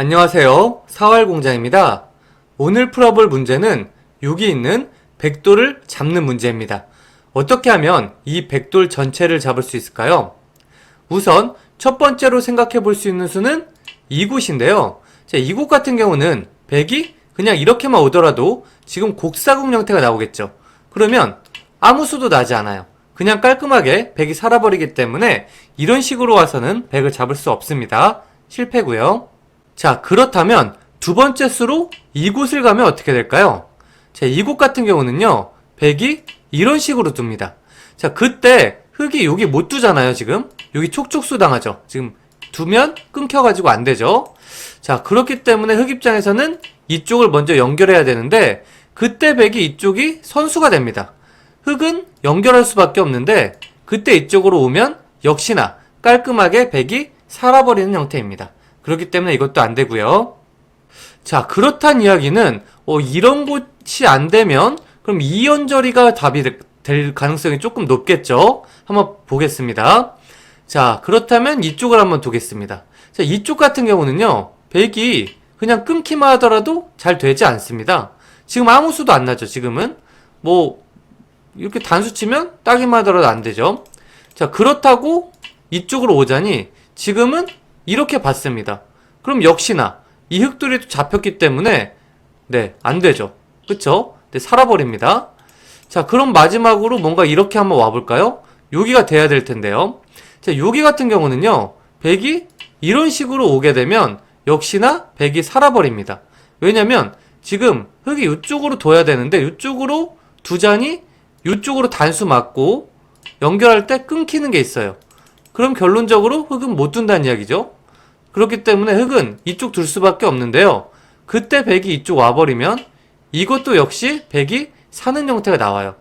안녕하세요. 사활공장입니다. 오늘 풀어볼 문제는 여기 있는 백돌을 잡는 문제입니다. 어떻게 하면 이 백돌 전체를 잡을 수 있을까요? 우선 첫 번째로 생각해 볼 수 있는 수는 이곳인데요. 자, 이곳 같은 경우는 백이 그냥 이렇게만 오더라도 지금 곡사각 형태가 나오겠죠. 그러면 아무 수도 나지 않아요. 그냥 깔끔하게 백이 살아버리기 때문에 이런 식으로 와서는 백을 잡을 수 없습니다. 실패고요. 자, 그렇다면 두 번째 수로 이곳을 가면 어떻게 될까요? 자, 이곳 같은 경우는요, 백이 이런 식으로 둡니다. 자, 그때 흙이 여기 못 두잖아요, 지금. 여기 촉촉수 당하죠. 지금 두면 끊겨가지고 안 되죠. 자, 그렇기 때문에 흙 입장에서는 이쪽을 먼저 연결해야 되는데, 그때 백이 이쪽이 선수가 됩니다. 흙은 연결할 수밖에 없는데, 그때 이쪽으로 오면 역시나 깔끔하게 백이 살아버리는 형태입니다. 그렇기 때문에 이것도 안 되고요. 자, 그렇단 이야기는 어, 이런 곳이 안 되면 그럼 이연절이가 답이 되- 될 가능성이 조금 높겠죠? 한번 보겠습니다. 자, 그렇다면 이쪽을 한번 두겠습니다. 자, 이쪽 같은 경우는요. 백이 그냥 끊기만 하더라도 잘 되지 않습니다. 지금 아무 수도 안 나죠, 지금은. 뭐 이렇게 단수 치면 따기만 하더라도 안 되죠. 자, 그렇다고 이쪽으로 오자니 지금은 이렇게 봤습니다. 그럼 역시나 이 흙돌이 또 잡혔기 때문에 네, 안 되죠. 그쵸? 네, 살아버립니다. 자, 그럼 마지막으로 뭔가 이렇게 한번 와볼까요? 여기가 돼야 될 텐데요. 자, 여기 같은 경우는요, 백이 이런 식으로 오게 되면 역시나 백이 살아버립니다. 왜냐면 지금 흙이 이쪽으로 둬야 되는데 이쪽으로 두자니 이쪽으로 단수 맞고 연결할 때 끊기는 게 있어요. 그럼 결론적으로 흙은 못 둔다는 이야기죠. 그렇기 때문에 흙은 이쪽 둘 수밖에 없는데요. 그때 백이 이쪽 와버리면 이것도 역시 백이 사는 형태가 나와요.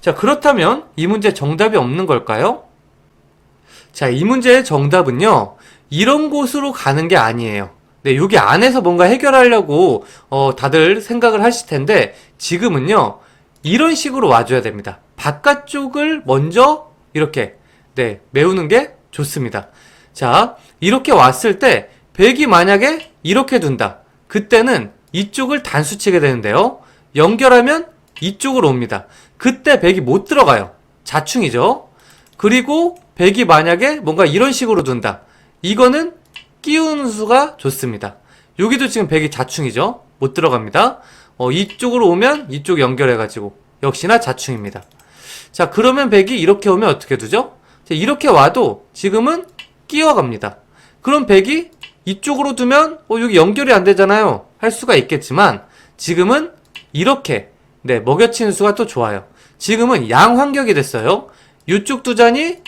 자, 그렇다면 이 문제 정답이 없는 걸까요? 자, 이 문제의 정답은요, 이런 곳으로 가는 게 아니에요. 네, 여기 안에서 뭔가 해결하려고, 어, 다들 생각을 하실 텐데, 지금은요, 이런 식으로 와줘야 됩니다. 바깥쪽을 먼저, 이렇게, 네, 메우는 게 좋습니다. 자, 이렇게 왔을 때, 백이 만약에 이렇게 둔다. 그때는 이쪽을 단수 치게 되는데요. 연결하면 이쪽으로 옵니다. 그때 백이 못 들어가요. 자충이죠. 그리고 백이 만약에 뭔가 이런 식으로 둔다. 이거는 끼우는 수가 좋습니다. 여기도 지금 백이 자충이죠. 못 들어갑니다. 어, 이쪽으로 오면 이쪽 연결해가지고 역시나 자충입니다. 자, 그러면 백이 이렇게 오면 어떻게 두죠? 자, 이렇게 와도 지금은 끼어갑니다. 그럼 백이 이쪽으로 두면 어, 여기 연결이 안 되잖아요. 할 수가 있겠지만 지금은 이렇게 네, 먹여치는 수가 또 좋아요. 지금은 양환격이 됐어요. 이쪽 두자니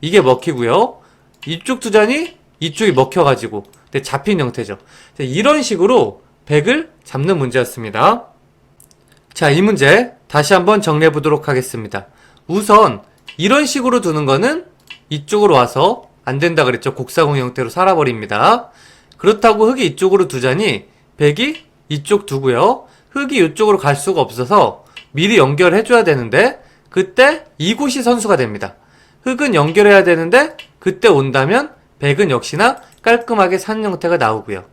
이게 먹히고요. 이쪽 두자니 이쪽이 먹혀가지고 네, 잡힌 형태죠. 자, 이런 식으로 백을 잡는 문제였습니다. 자, 이 문제 다시 한번 정리해 보도록 하겠습니다. 우선 이런 식으로 두는 거는 이쪽으로 와서 안 된다 그랬죠. 곡사공 형태로 살아버립니다. 그렇다고 흙이 이쪽으로 두자니 백이 이쪽 두고요. 흙이 이쪽으로 갈 수가 없어서 미리 연결해 줘야 되는데 그때 이곳이 선수가 됩니다. 흙은 연결해야 되는데 그때 온다면 백은 역시나 깔끔하게 산 형태가 나오고요.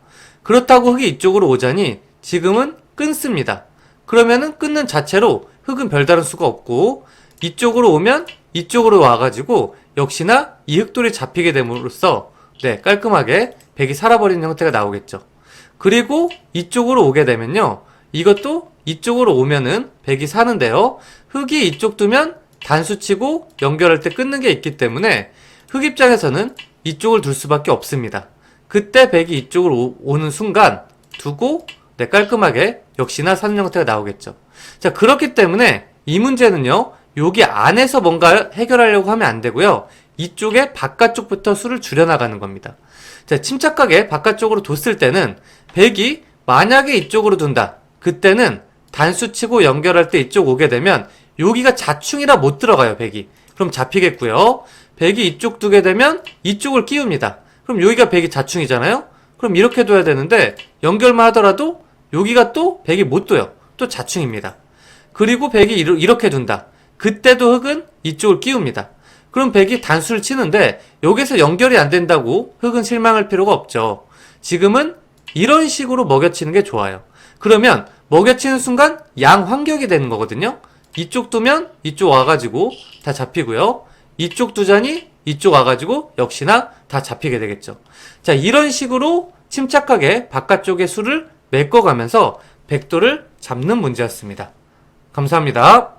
그렇다고 흙이 이쪽으로 오자니 지금은 끊습니다. 그러면은 끊는 자체로 흙은 별다른 수가 없고 이쪽으로 오면 이쪽으로 와가지고 역시나 이 흙돌이 잡히게 됨으로써 네 깔끔하게 백이 살아버리는 형태가 나오겠죠. 그리고 이쪽으로 오게 되면요. 이것도 이쪽으로 오면은 백이 사는데요. 흙이 이쪽 두면 단수 치고 연결할 때 끊는 게 있기 때문에 흙 입장에서는 이쪽을 둘 수밖에 없습니다. 그때 백이 이쪽으로 오, 는 순간 두고 네, 깔끔하게 역시나 사는 형태가 나오겠죠. 자, 그렇기 때문에 이 문제는요. 여기 안에서 뭔가 해결하려고 하면 안 되고요. 이쪽에 바깥쪽부터 수를 줄여나가는 겁니다. 자, 침착하게 바깥쪽으로 뒀을 때는 백이 만약에 이쪽으로 둔다. 그때는 단수 치고 연결할 때 이쪽 오게 되면 여기가 자충이라 못 들어가요, 백이. 그럼 잡히겠고요. 백이 이쪽 두게 되면 이쪽을 끼웁니다. 그럼 여기가 백이 자충이잖아요? 그럼 이렇게 둬야 되는데 연결만 하더라도 여기가 또 백이 못 둬요. 또 자충입니다. 그리고 백이 이러- 이렇게 둔다. 그때도 흙은 이쪽을 끼웁니다. 그럼 백이 단수를 치는데 여기서 연결이 안 된다고 흙은 실망할 필요가 없죠. 지금은 이런 식으로 먹여치는 게 좋아요. 그러면 먹여치는 순간 양 환격이 되는 거거든요. 이쪽 두면 이쪽 와가지고 다 잡히고요. 이쪽 두자니 이쪽 와가지고 역시나 다 잡히게 되겠죠. 자, 이런 식으로 침착하게 바깥쪽의 수를 메꿔가면서 백도를 잡는 문제였습니다. 감사합니다.